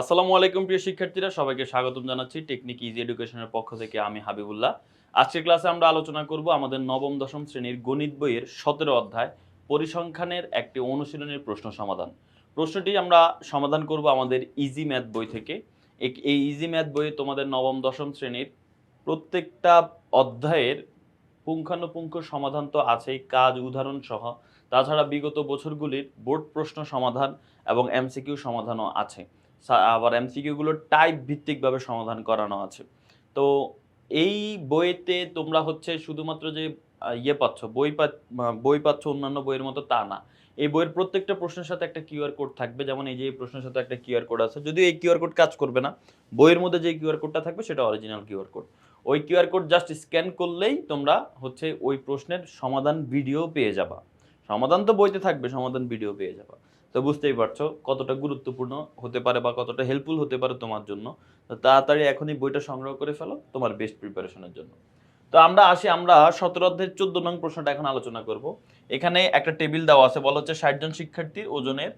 আসসালামু আলাইকুম প্রিয় শিক্ষার্থীরা, সবাইকে স্বাগতম জানাচ্ছি টেকনিক ইজি এডুকেশনের পক্ষ থেকে আমি হাবিবুল্লাহ। আজকের ক্লাসে আমরা আলোচনা করব আমাদের নবম, দশম শ্রেণির গণিত বইয়ের সতেরো অধ্যায় পরিসংখ্যানের একটি অনুশীলনের প্রশ্ন সমাধান। প্রশ্নটি আমরা সমাধান করব আমাদের ইজি ম্যাথ বই থেকে। এই ইজি ম্যাথ বইয়ে তোমাদের নবম, দশম শ্রেণির প্রত্যেকটা অধ্যায়ের পুঙ্খানুপুঙ্খ সমাধান তো আছেই, কাজ, উদাহরণ সহ। তাছাড়া বিগত বছরগুলির বোর্ড প্রশ্ন সমাধান এবং এমসিকিউ সমাধানও আছে। আবার এমসিকিউগুলো টাইপ ভিত্তিকভাবে সমাধান করানো আছে। তো এই বইতে তোমরা হচ্ছে শুধুমাত্র যে ইয়ে পাচ্ছ, বই বই পাচ্ছ অন্যান্য বইয়ের মতো তা না। এই বইয়ের প্রত্যেকটা প্রশ্নের সাথে একটা কিউআর কোড থাকবে, যেমন এই যে এই প্রশ্নের সাথে একটা কিউআর কোড আছে। যদিও এই কিউআর কোড কাজ করবে না, বইয়ের মধ্যে যে কিউআর কোডটা থাকবে সেটা অরিজিনাল কিউআর কোড। ওই কিউআর কোড জাস্ট স্ক্যান করলেই তোমরা হচ্ছে ওই প্রশ্নের সমাধান ভিডিও পেয়ে যাবা। সমাধান তো বইতে থাকবে, সমাধান ভিডিও পেয়ে যাবা। তো বুঝতেই পারছ কতটা গুরুত্বপূর্ণ হতে পারে বা কতটা হেল্পফুল হতে পারে তোমার জন্য। তো তাড়াতাড়ি এখনই বইটা সংগ্রহ করে ফেলো তোমার বেস্ট প্রিপারেশনের জন্য। তো আমরা আসি, আমরা সতেরো অধ্যায়ের চোদ্দ নং প্রশ্নটা এখন আলোচনা করব। এখানে একটা টেবিল দেওয়া আছে, বলা হচ্ছে ষাট জন শিক্ষার্থীর ওজনের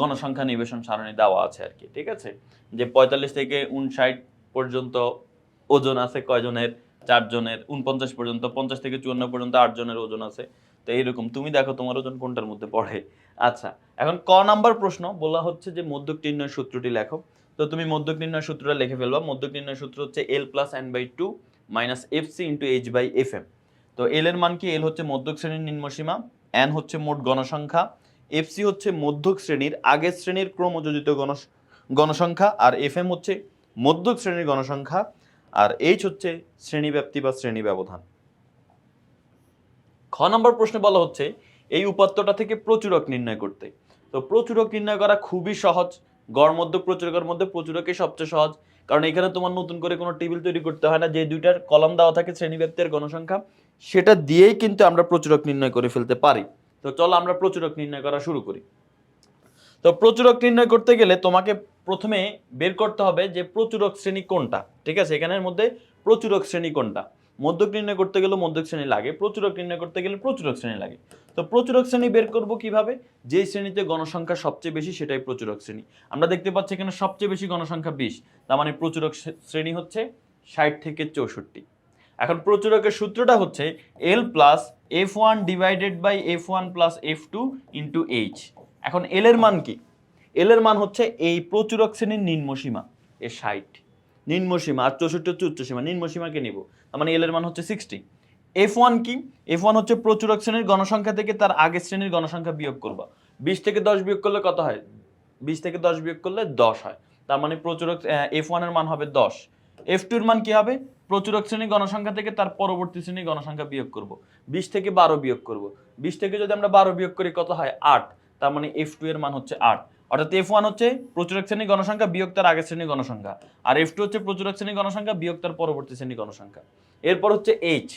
গণসংখ্যা নিবেশন সারণী দেওয়া আছে আর কি, ঠিক আছে? যে পঁয়তাল্লিশ থেকে উনষাট পর্যন্ত ওজন আছে কয়জনের? চারজনের উনপঞ্চাশ পর্যন্ত, পঞ্চাশ থেকে চুয়ান্ন পর্যন্ত আটজনের ওজন আছে। তো এইরকম, তুমি দেখো তোমার ওজন কোনটার মধ্যে পড়ে। আচ্ছা এখন ক নাম্বার প্রশ্ন, বলা হচ্ছে যে মধ্যক নির্ণয় সূত্রটি লেখো। তো তুমি মধ্যক নির্ণয় সূত্রটা লিখে ফেলবা। মধ্যক নির্ণয় সূত্র হচ্ছে L plus N by two minus F C into H by F M তো এল এর মান কি? এল হচ্ছে মধ্যক শ্রেণির নিম্নসীমা এন হচ্ছে মোট গণসংখ্যা এফ সি হচ্ছে মধ্যক শ্রেণির আগের শ্রেণির ক্রমযোজিত গণ, গণসংখ্যা, আর এফ এম হচ্ছে মধ্যক শ্রেণির গণসংখ্যা, আর এইচ হচ্ছে শ্রেণীব্যাপ্তি বা শ্রেণি ব্যবধান খ নম্বর প্রশ্নে বলা হচ্ছে, এই উপাত্তটা থেকে প্রচুরক নির্ণয় করতে। তো প্রচুরক নির্ণয় করা খুবই সহজ। গড় মধ্য প্রচুরকের মধ্যে প্রচুরকই সবচেয়ে সহজ। কারণ এখানে তোমার নতুন করে কোনো টেবিল তৈরি করতে হয় না, যে দুইটার কলম দেওয়া থাকে শ্রেণীব্যাপ্তি আর গণসংখ্যা, সেটা দিয়েই কিন্তু আমরা প্রচুরক নির্ণয় করে ফেলতে পারি। তো চলো আমরা প্রচুরক নির্ণয় করা শুরু করি। তো প্রচুরক নির্ণয় করতে গেলে তোমাকে প্রথমে বের করতে হবে যে প্রচুরক শ্রেণি কোনটা, ঠিক আছে? এখানের মধ্যে প্রচুরক শ্রেণি কোনটা? মধ্যক নির্ণয় করতে গেলে মধ্যক শ্রেণি লাগে, প্রচুরক নির্ণয় করতে গেলে প্রচুরক শ্রেণি লাগে। তো প্রচুরক শ্রেণি বের করব কীভাবে? যে শ্রেণীতে গণসংখ্যা সবচেয়ে বেশি সেটাই প্রচুরক শ্রেণি। আমরা দেখতে পাচ্ছি এখানে সবচেয়ে বেশি গণসংখ্যা বিশ, তার মানে প্রচুরক শ্রে- শ্রেণি হচ্ছে ষাট থেকে চৌষট্টি। এখন প্রচুরকের সূত্রটা হচ্ছে L plus F one divided by F one plus F two into H এখন এল এর মান কি? এল এর মান হচ্ছে এই প্রচুরক শ্রেণির নিম্নসীমা এ ষাট। নিম্নসীমা আর চৌষট্টি হচ্ছে উচ্চসীমা নিম্নসীমাকে নিব। মানে এল এর মান হচ্ছে সিক্সটি এফ ওয়ান কি? এফ ওয়ান হচ্ছে প্রচুরক শ্রেণির গণসংখ্যা থেকে তার আগের শ্রেণির গণসংখ্যা বিয়োগ করবা। বিশ থেকে দশ বিয়োগ করলে কত হয়? বিশ থেকে দশ বিয়োগ করলে দশ হয়। তার মানে প্রচুরক এফ ওয়ানের মান হবে দশ। এফ টুর মান কি হবে? প্রচুরক শ্রেণির গণসংখ্যা থেকে তার পরবর্তী শ্রেণির গণসংখ্যা বিয়োগ করব। বিশ থেকে বারো বিয়োগ করব। বিশ থেকে যদি আমরা বারো বিয়োগ করি কত হয়? আট। তার মানে এফ টু এর মান হচ্ছে আট। অর্থাৎ এফ ওয়ান হচ্ছে প্রচুরক শ্রেণির গণসংখ্যা, বিয়োগ তার আগের শ্রেণির গণসংখ্যা। আর এফ টু হচ্ছে প্রচুরক শ্রেণির গণসংখ্যা, বিয়োগ তার পরবর্তী শ্রেণির গণসংখ্যা। এরপর হচ্ছে এইচ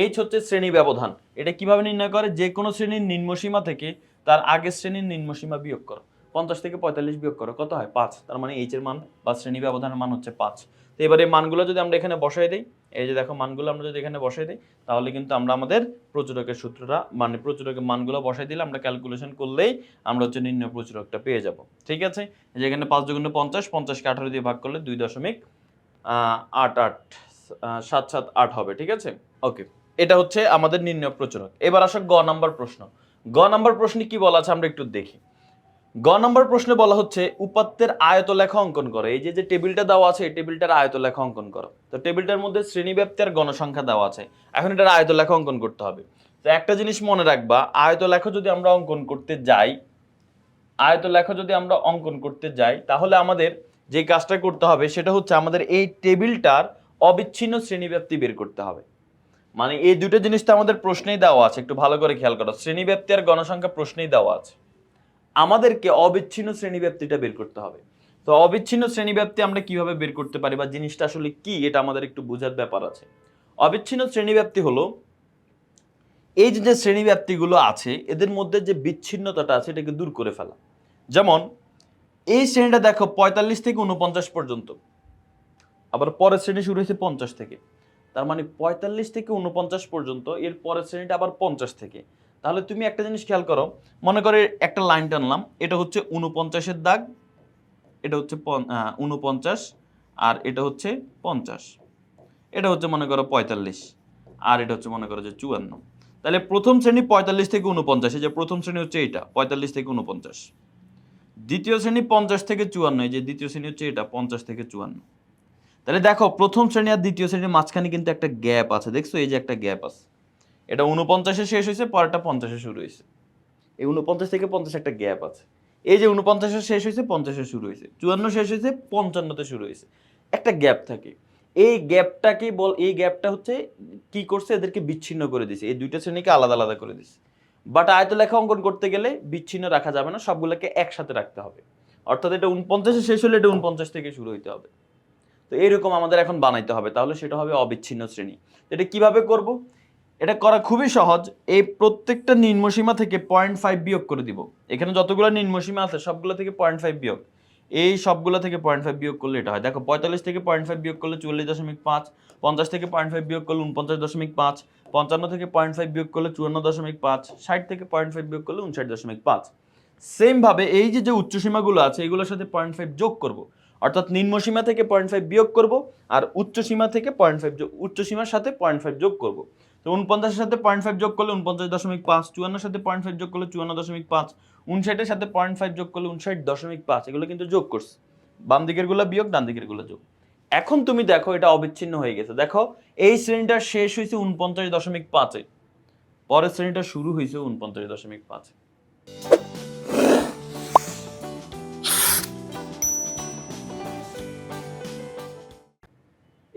এইচ হচ্ছে শ্রেণি ব্যবধান। এটা কীভাবে নির্ণয় করে? যে কোনো শ্রেণির নিম্নসীমা থেকে তার আগের শ্রেণির নিম্নসীমা বিয়োগ করো। পঞ্চাশ থেকে পঁয়তাল্লিশ বিয়োগ করো, কত হয়? পাঁচ। তার মানে এইচের মান বা শ্রেণি ব্যবধানের মান হচ্ছে পাঁচ। তো এবারে এই মানগুলো যদি আমরা এখানে বসাই দিই, এই যে দেখো মানগুলো আমরা যদি এখানে বসাই দিই, তাহলে কিন্তু আমরা আমাদের প্রচুরকের সূত্রটা মানে প্রচুরকের মানগুলো বসাই দিলে আমরা ক্যালকুলেশন করলেই আমরা হচ্ছে নির্ণয় প্রচুরকটা পেয়ে যাব। ঠিক আছে? এই যে এখানে পাঁচ দুগুণে পঞ্চাশ, পঞ্চাশকে আঠারো দিয়ে ভাগ করলে দুই দশমিক আট আট সাত সাত আট হবে। ঠিক আছে? ওকে। এটা হচ্ছে আমাদের নির্ণয় প্রচুরক। এবার আসো গ নাম্বার প্রশ্ন। গ নাম্বার প্রশ্নে কি বলা আছে আমরা একটু দেখি। গ নম্বর প্রশ্নে বলা হচ্ছে, উপাত্তের আয়ত লেখা অঙ্কন করো। এই যে যে টেবিলটা দেওয়া আছে, এই টেবিলটার আয়ত লেখা অঙ্কন করো। তো টেবিলটার মধ্যে শ্রেণীব্যাপ্তি আর গণসংখ্যা দেওয়া আছে। এখন এটার আয়ত লেখা অঙ্কন করতে হবে। তো একটা জিনিস মনে রাখবা আয়ত লেখা যদি আমরা অঙ্কন করতে যাই আয়ত লেখা যদি আমরা অঙ্কন করতে যাই, তাহলে আমাদের যে কাজটা করতে হবে, সেটা হচ্ছে আমাদের এই টেবিলটার অবিচ্ছিন্ন শ্রেণীব্যাপ্তি বের করতে হবে। মানে এই দুটো জিনিস তো আমাদের প্রশ্নেই দেওয়া আছে, একটু ভালো করে খেয়াল করো। শ্রেণীব্যাপ্তি আর গণসংখ্যা প্রশ্নেই দেওয়া আছে। আমাদেরকে অবিচ্ছিন্ন শ্রেণীব্যাপ্তিটা বের করতে হবে। তো অবিচ্ছিন্ন শ্রেণীব্যাপ্তি আমরা কীভাবে বের করতে পারি বা জিনিসটা আসলে কি, এটা আমাদের একটু বোঝার ব্যাপার আছে। অবিচ্ছিন্ন শ্রেণীব্যাপ্তি হলো, এই যে শ্রেণীব্যাপ্তিগুলো আছে, এদের মধ্যে যে বিচ্ছিন্নতাটা আছে, এটাকে দূর করে ফেলা। যেমন, এই শ্রেণীটা দেখো পঁয়তাল্লিশ থেকে উনপঞ্চাশ পর্যন্ত, আবার পরের শ্রেণি শুরু হয়েছে পঞ্চাশ থেকে। তার মানে পঁয়তাল্লিশ থেকে উনপঞ্চাশ পর্যন্ত, এর পরের শ্রেণীটা আবার পঞ্চাশ থেকে। তাহলে তুমি একটা জিনিস খেয়াল করো, মনে করে একটা লাইন টানলাম, এটা হচ্ছে উনপঞ্চাশের দাগ, এটা হচ্ছে উনপঞ্চাশ আর এটা হচ্ছে পঞ্চাশ। এটা হচ্ছে মনে করো পঁয়তাল্লিশ, আর এটা হচ্ছে মনে করো যে চুয়ান্ন। তাহলে প্রথম শ্রেণি পঁয়তাল্লিশ থেকে উনপঞ্চাশ এই যে প্রথম শ্রেণি হচ্ছে এটা, পঁয়তাল্লিশ থেকে উনপঞ্চাশ দ্বিতীয় শ্রেণি পঞ্চাশ থেকে চুয়ান্ন, এই যে দ্বিতীয় শ্রেণি হচ্ছে এটা, পঞ্চাশ থেকে চুয়ান্ন। তাহলে দেখো, প্রথম শ্রেণি আর দ্বিতীয় শ্রেণির মাঝখানে কিন্তু একটা গ্যাপ আছে, দেখছ? এই যে একটা গ্যাপ আছে। এটা উনপঞ্চাশে শেষ হয়েছে, পরেরটা পঞ্চাশে শুরু হয়েছে। এই উনপঞ্চাশ থেকে পঞ্চাশ একটা গ্যাপ আছে। এই যে উনপঞ্চাশে শেষ হয়েছে, পঞ্চাশে শুরু হয়েছে। চুয়ান্ন শেষ হয়েছে, পঞ্চান্নতে শুরু হয়েছে। একটা গ্যাপ থাকে। এই গ্যাপটাকে বল, এই গ্যাপটা হচ্ছে কি করছে, এদেরকে বিচ্ছিন্ন করে দিছে। এই দুইটা শ্রেণীকে আলাদা আলাদা করে দিছে। বাট আয়ত লেখা অঙ্কন করতে গেলে বিচ্ছিন্ন রাখা যাবে না, সবগুলোকে একসাথে রাখতে হবে। অর্থাৎ এটা উনপঞ্চাশে শেষ হলে এটা উনপঞ্চাশ থেকে শুরু হইতে হবে। তো এইরকম আমাদের এখন বানাইতে হবে। তাহলে সেটা হবে অবিচ্ছিন্ন শ্রেণি। এটা কীভাবে করব? এটা করা খুবই সহজ এই প্রত্যেকটা নিম্নসীমা থেকে পয়েন্ট ফাইভ বিয়োগ করে দিব এখানে যতগুলো নিম্নসীমা আছে সবগুলো থেকে পয়েন্ট ফাইভ বিয়োগ এই সবগুলো থেকে পয়েন্ট ফাইভ বিয়োগ করলে এটা হয় দেখো পঁয়তাল্লিশ থেকে পয়েন্ট ফাইভ বিয়োগ করলে চুয়াল্লিশ দশমিক পাঁচ পঞ্চাশ থেকে পয়েন্ট ফাইভ বিয়োগ করলে উনপঞ্চাশ দশমিক পাঁচ পঞ্চান্ন থেকে পয়েন্ট ফাইভ বিয়োগ করলে চুয়ান্ন দশমিক পাঁচ ষাট থেকে পয়েন্ট ফাইভ বিয়োগ করলে উনষাট দশমিক পাঁচ সেমভাবে এই যে যে উচ্চসীমাগুলো আছে এগুলোর সাথে পয়েন্ট ফাইভ যোগ করব অর্থাৎ নিম্নসীমা থেকে পয়েন্ট ফাইভ বিয়োগ করব আর উচ্চসীমা থেকে পয়েন্ট ফাইভ উচ্চসীমার সাথে পয়েন্ট ফাইভ যোগ করব তো উনপঞ্চাশের সাথে পয়েন্ট ফাইভ যোগ করলে উনপঞ্চাশ দশমিক পাঁচ, চুয়ান্নর সাথে পয়েন্ট ফাইভ যোগ করলে চুয়ান্ন দশমিক পাঁচ, উনষাটের সাথে পয়েন্ট ফাইভ যোগ করলে উনষাট দশমিক পাঁচ, এগুলো কিন্তু যোগ করছে। বাম দিকেরগুলো বিয়োগ, ডান দিকেরগুলো যোগ। এখন তুমি দেখো এটা অবিচ্ছিন্ন হয়ে গেছে। দেখো, এই শ্রেণীটা শেষ হয়েছে উনপঞ্চাশ দশমিক পাঁচে। পরের শ্রেণীটা শুরু হয়েছে উনপঞ্চাশ দশমিক পাঁচে।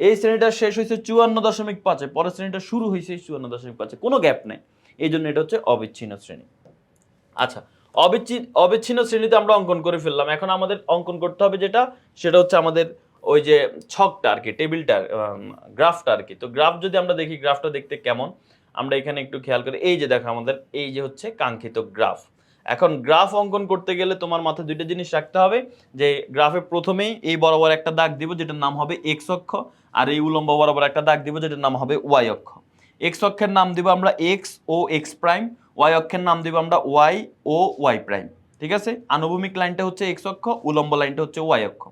এই শ্রেণীটা শেষ হয়েছে চুয়ান্ন দশমিক পাঁচে, পরের শ্রেণীটা শুরু হয়েছে চুয়ান্ন দশমিক পাঁচে। কোনো গ্যাপ নেই। এই জন্য এটা হচ্ছে অবিচ্ছিন্ন শ্রেণি। আচ্ছা অবিচ্ছিন্ন অবিচ্ছিন্ন শ্রেণীতে আমরা অঙ্কন করে ফেললাম। এখন আমাদের অঙ্কন করতে হবে যেটা, সেটা হচ্ছে আমাদের ওই যে ছকটা আর কি, টেবিলটা গ্রাফটা আর কি। তো গ্রাফ যদি আমরা দেখি, গ্রাফটা দেখতে কেমন? আমরা এখানে একটু খেয়াল করি। এই যে দেখো আমাদের, এই যে হচ্ছে কাঙ্ক্ষিত গ্রাফ। এখন গ্রাফ অঙ্কন করতে গেলে তোমার মাথায় দুইটা জিনিস রাখতে হবে, যে গ্রাফে প্রথমেই এই বরাবর একটা দাগ দিব যেটার নাম হবে এক্স অক্ষ, আর এই উলম্ব বরাবর একটা দাগ দিব যেটার নাম হবে ওয়াই অক্ষ। এক্স অক্ষের নাম দিব আমরা এক্স ও এক্স প্রাইম ওয়াই অক্ষের নাম দিব আমরা ওয়াই ও ওয়াই প্রাইম ঠিক আছে? আনুভূমিক লাইনটা হচ্ছে এক্স অক্ষ, উলম্ব লাইনটা হচ্ছে ওয়াই অক্ষ।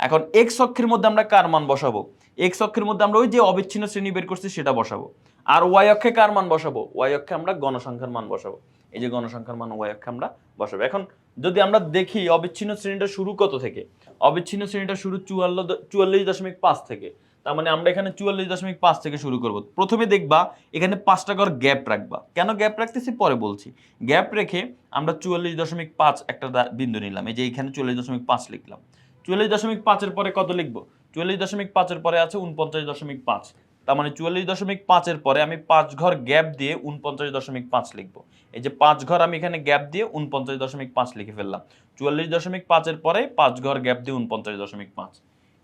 এখন এক্স অক্ষের মধ্যে আমরা কার মান বসাবো? এক্স অক্ষের মধ্যে আমরা ওই যে অবিচ্ছিন্ন শ্রেণি বের করছি সেটা বসাবো। আর ওয়াই অক্ষে কার মান বসাবো? ওয়াই অক্ষে আমরা গণসংখ্যার মান বসাবো। এই যে গণসংখ্যার মান আমরা বসাবো। এখন যদি আমরা দেখি অবিচ্ছিন্ন শ্রেণীটা শুরু কত থেকে? অবিচ্ছিন্ন শ্রেণীটা শুরু চুয়াল্ল চুয়াল্লিশ দশমিক পাঁচ থেকে। তার মানে আমরা এখানে চুয়াল্লিশ দশমিক পাঁচ থেকে শুরু করব। প্রথমে দেখবা এখানে পাঁচটা ঘর গ্যাপ রাখবা। কেন গ্যাপ রাখতেছি? পরে বলছি। গ্যাপ রেখে আমরা চুয়াল্লিশ দশমিক পাঁচ একটা বিন্দু নিলাম। এই যে এখানে চুয়াল্লিশ দশমিক পাঁচ লিখলাম। চুয়াল্লিশ দশমিক পাঁচের পরে কত লিখব? চুয়াল্লিশ দশমিক পাঁচের পরে আছে উনপঞ্চাশ দশমিক পাঁচ। তার মানে চুয়াল্লিশ দশমিক পাঁচের পরে আমি পাঁচ ঘর গ্যাপ দিয়ে উনপঞ্চাশ দশমিক পাঁচ লিখব। এই যে পাঁচ ঘর আমি এখানে গ্যাপ দিয়ে উনপঞ্চাশ দশমিক পাঁচ লিখে ফেললাম। চুয়াল্লিশ দশমিক পাঁচের পরে পাঁচ ঘর গ্যাপ দিয়ে উনপঞ্চাশ দশমিক পাঁচ।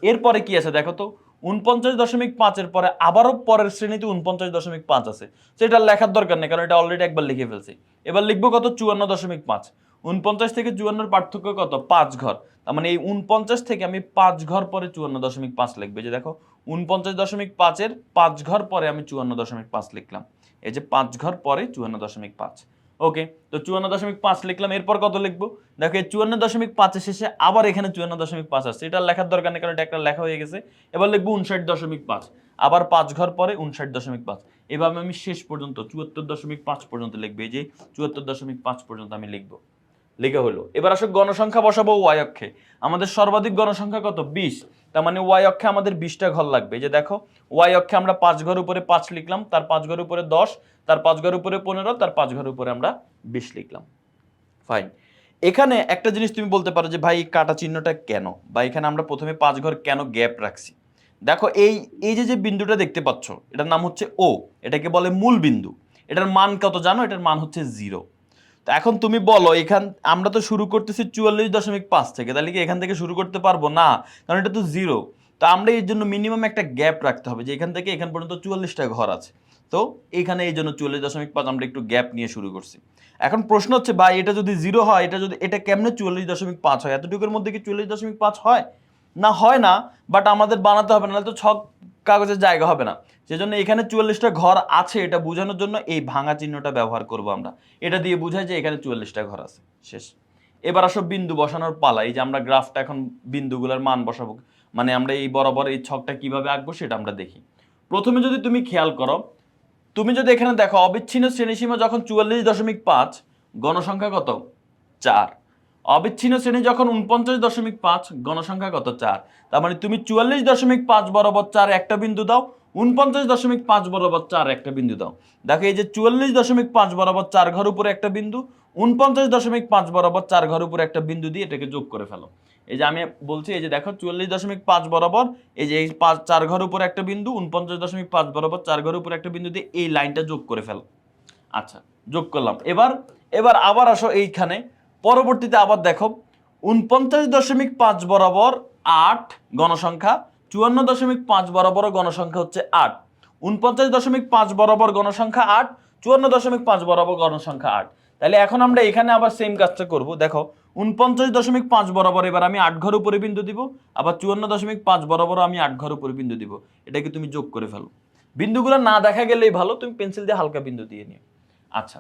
এরপরে কি আছে দেখো তো? উনপঞ্চাশ দশমিক পাঁচের পরে আবারও পরের শ্রেণীতে উনপঞ্চাশ দশমিক পাঁচ আছে। সেটা লেখার দরকার নেই, কারণ এটা অলরেডি একবার লিখে ফেলছি। এবার লিখব কত? চুয়ান্ন দশমিক পাঁচ। উনপঞ্চাশ থেকে চুয়ান্নর পার্থক্য কত? পাঁচ ঘর। তার মানে এই উনপঞ্চাশ থেকে আমি পাঁচ ঘর পরে চুয়ান্ন দশমিক পাঁচ লিখবে। যে দেখো উনপঞ্চাশ দশমিক পাঁচের পাঁচ ঘর পরে আমি চুয়ান্ন দশমিক পাঁচ লিখলাম। এই যে পাঁচ ঘর পরে চুয়ান্ন দশমিক পাঁচ। ওকে, তো চুয়ান্ন দশমিক পাঁচ লিখলাম, এরপর কত লিখব? দেখো, এই চুয়ান্ন দশমিক পাঁচের শেষে আবার এখানে চুয়ান্ন দশমিক পাঁচ আসছে। এটা লেখার দরকার নেই, কারণ এটা একটা লেখা হয়ে গেছে। এবার লিখব উনষাট দশমিক পাঁচ। আবার পাঁচ ঘর পরে উনষাট দশমিক পাঁচ। এভাবে আমি শেষ পর্যন্ত চুয়াত্তর দশমিক পাঁচ পর্যন্ত লিখব। এই যে চুয়াত্তর দশমিক পাঁচ পর্যন্ত আমি লিখব। লেখা হলো। এবার আসো গণসংখ্যা বসাবো ওয়াই অক্ষে। আমাদের সর্বাধিক গণসংখ্যা কত? বিশ। তার মানে ওয়াই অক্ষে আমাদের বিশটা ঘর লাগবে। যে দেখো, ওয়াই অক্ষে আমরা পাঁচ ঘর উপরে পাঁচ লিখলাম, তার পাঁচ ঘর উপরে দশ, তার পাঁচ ঘর উপরে পনেরো, তার পাঁচ ঘর উপরে আমরা বিশ লিখলাম। ফাইন এখানে একটা জিনিস তুমি বলতে পারো যে, ভাই কাটা চিহ্নটা কেন? বা এখানে আমরা প্রথমে পাঁচ ঘর কেন গ্যাপ রাখছি? দেখো, এই এই যে যে বিন্দুটা দেখতে পাচ্ছ, এটার নাম হচ্ছে ও এটাকে বলে মূল বিন্দু। এটার মান কত জানো? এটার মান হচ্ছে জিরো এখন তুমি বলো, এখান, আমরা তো শুরু করতেছি চুয়াল্লিশ দশমিক পাঁচ থেকে, তাহলে কি এখান থেকে শুরু করতে পারব? না, কারণ এটা তো জিরো তো আমরা এর জন্য মিনিমাম একটা গ্যাপ রাখতে হবে যে এখান থেকে এখান পর্যন্ত চুয়াল্লিশটা ঘর আছে। তো এখানে এই জন্য চুয়াল্লিশ দশমিক পাঁচ আমরা একটু গ্যাপ নিয়ে শুরু করছি। এখন প্রশ্ন হচ্ছে, ভাই, এটা যদি জিরো হয়, এটা যদি, এটা কেমনে চুয়াল্লিশ দশমিক পাঁচ হয়? এতটুকুর মধ্যে কি চুয়াল্লিশ দশমিক পাঁচ হয়? না হয় না বাট আমাদের বানাতে হবে না তো ছক কাগজের জায়গা হবে না। সেজন্য এখানে চুয়াল্লিশটা ঘর আছে, এটা বোঝানোর জন্য এই ভাঙা চিহ্নটা ব্যবহার করব আমরা। এটা দিয়ে বোঝায় যে এখানে চুয়াল্লিশটা ঘর আছে। শেষ। এবার আসো বিন্দু বসানোর পালা। এই যে আমরা গ্রাফটা এখন বিন্দুগুলোর মান বসাবো। মানে আমরা এই বরাবর এই ছকটা কীভাবে আঁকবো সেটা আমরা দেখি। প্রথমে যদি তুমি খেয়াল করো, তুমি যদি এখানে দেখো, অবিচ্ছিন্ন শ্রেণীসীমা যখন চুয়াল্লিশ দশমিক পাঁচ, গণসংখ্যা কত? চার। অবিচ্ছিন্ন শ্রেণি যখন উনপঞ্চাশ দশমিক পাঁচ, গণসংখ্যা কত চার? তার মানে তুমি চুয়াল্লিশ দশমিক পাঁচ বরাবর চার একটা বিন্দু দাও, উনপঞ্চাশ দশমিক পাঁচ বরাবর চার একটা বিন্দু দাও। দেখো এই যে চুয়াল্লিশ দশমিক পাঁচ বরাবর চার ঘর উপরে একটা বিন্দু, উনপঞ্চাশ দশমিক পাঁচ বরাবর চার ঘর উপরে একটা বিন্দু দিয়ে এটাকে যোগ করে ফেলো। এই যে আমি বলছি, এই যে দেখো চুয়াল্লিশ দশমিক পাঁচ বরাবর, এই যে এই পাঁচ, চার ঘর উপরে একটা বিন্দু, উনপঞ্চাশ দশমিক পাঁচ বরাবর চার ঘর উপরে একটা বিন্দু দিয়ে এই লাইনটা যোগ করে ফেলো। আচ্ছা যোগ করলাম। এবার এবার আবার আসো এইখানে। পরবর্তীতে আবার দেখো উনপঞ্চাশ দশমিক পাঁচ বরাবর আট গণসংখ্যা, চুয়ান্ন দশমিক পাঁচ বরাবর গণসংখ্যা হচ্ছে আট। উনপঞ্চাশ দশমিক পাঁচ বরাবর গণসংখ্যা আট, চুয়ান্ন দশমিক পাঁচ বরাবর গণসংখ্যা আট। তাহলে এখন আমরা এখানে আবার সেম কাজটা করব। দেখো উনপঞ্চাশ দশমিক পাঁচ বরাবর এবার আমি আট ঘর উপরে বিন্দু দিব, আবার চুয়ান্ন দশমিক পাঁচ বরাবর আমি আট ঘর উপরে বিন্দু দিব। এটাকে তুমি যোগ করে ফেলো। বিন্দুগুলো না দেখা গেলেই ভালো, তুমি পেন্সিল দিয়ে হালকা বিন্দু দিয়ে নিও। আচ্ছা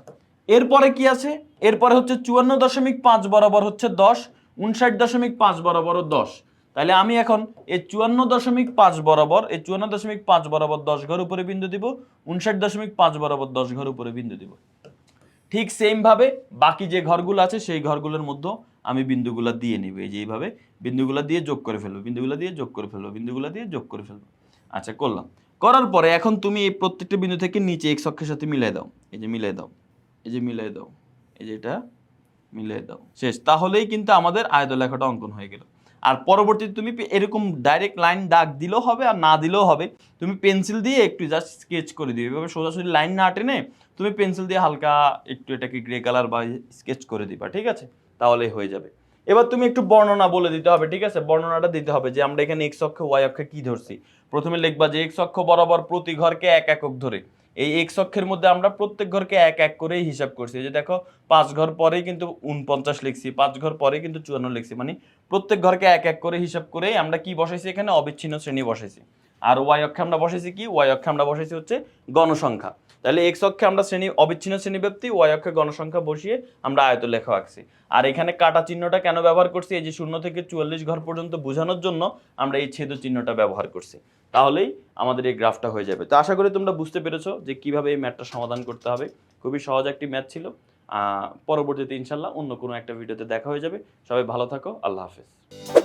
এরপরে কি আছে? এরপরে হচ্ছে চুয়ান্ন দশমিক পাঁচ বরাবর হচ্ছে দশ উনষাট দশমিক পাঁচ বরাবরও দশ। তাহলে আমি এখন এই চুয়ান্ন দশমিক পাঁচ বরাবর, এই চুয়ান্ন দশমিক পাঁচ বরাবর দশ ঘর উপরে বিন্দু দিব উনষাট দশমিক পাঁচ বরাবর দশ ঘর উপরে বিন্দু দিব। ঠিক সেম ভাবে বাকি যে ঘরগুলো আছে, সেই ঘরগুলোর মধ্যে আমি বিন্দুগুলো দিয়ে নিব। এই যে এইভাবে বিন্দুগুলো দিয়ে যোগ করে ফেলব, বিন্দুগুলো দিয়ে যোগ করে ফেলব, বিন্দুগুলো দিয়ে যোগ করে ফেলব। আচ্ছা করলাম। করার পরে এখন তুমি এই প্রত্যেকটা বিন্দু থেকে নিচে এক অক্ষের সাথে মিলাই দাও। এই যে মিলাই দাও। এই যে মিলাই দাও, এই যে এটা মিলাই দাও। শেষ। তাহলেই কিন্তু আমাদের আয়ত লেখাটা অঙ্কন হয়ে গেল। আর পরবর্তীতে তুমি এরকম ডাইরেক্ট লাইন দাগ দিলেও হবে আর না দিলেও হবে। তুমি পেন্সিল দিয়ে একটু জাস্ট স্কেচ করে দিবে এভাবে সোজাসুজি লাইন না টেনে তুমি পেন্সিল দিয়ে হালকা একটু এটাকে গ্রে কালার বা স্কেচ করে দিবা, ঠিক আছে? তাহলেই হয়ে যাবে। এবার তুমি একটু বর্ণনা বলে দিতে হবে, ঠিক আছে? বর্ণনাটা দিতে হবে যে আমরা এখানে এক্স অক্ষ ওয়াই অক্ষে কি ধরছি? প্রথমে লিখবা যে এক্স অক্ষ বরাবর প্রতি ঘরকে এক একক ধরে। এই এক্স অক্ষের মধ্যে আমরা প্রত্যেক ঘরকে এক এক করেই হিসাব করছি। যে দেখো, পাঁচ ঘর পরেই কিন্তু উনপঞ্চাশ লিখছি, পাঁচ ঘর পরে কিন্তু চুয়ান্ন লিখছি। মানে প্রত্যেক ঘরকে এক এক করে হিসাব করেই আমরা কি বসাইছি এখানে? অবিচ্ছিন্ন শ্রেণি বসাইছি। আর ওয়াই অক্ষে আমরা বসেছি কি? ওয়াই অক্ষে আমরা বসেছি হচ্ছে গণসংখ্যা। তাহলে এক্স অক্ষে আমরা শ্রেণি, অবিচ্ছিন্ন শ্রেণি ব্যক্তি ওয়াই অক্ষে গণসংখ্যা বসিয়ে আমরা আয়ত লেখা আঁকছি। আর এখানে কাটা চিহ্নটা কেন ব্যবহার করছি? এই যে শূন্য থেকে চুয়াল্লিশ ঘর পর্যন্ত বোঝানোর জন্য আমরা এই ছেদ চিহ্নটা ব্যবহার করছি। তাহলেই আমাদের এই গ্রাফটা হয়ে যাবে। তো আশা করি তোমরা বুঝতে পেরেছ যে কীভাবে এই ম্যাথটা সমাধান করতে হবে। খুবই সহজ একটি ম্যাথ ছিল। পরবর্তীতে ইনশাল্লাহ অন্য কোনো একটা ভিডিওতে দেখা হয়ে যাবে। সবাই ভালো থাকো। আল্লাহ হাফেজ।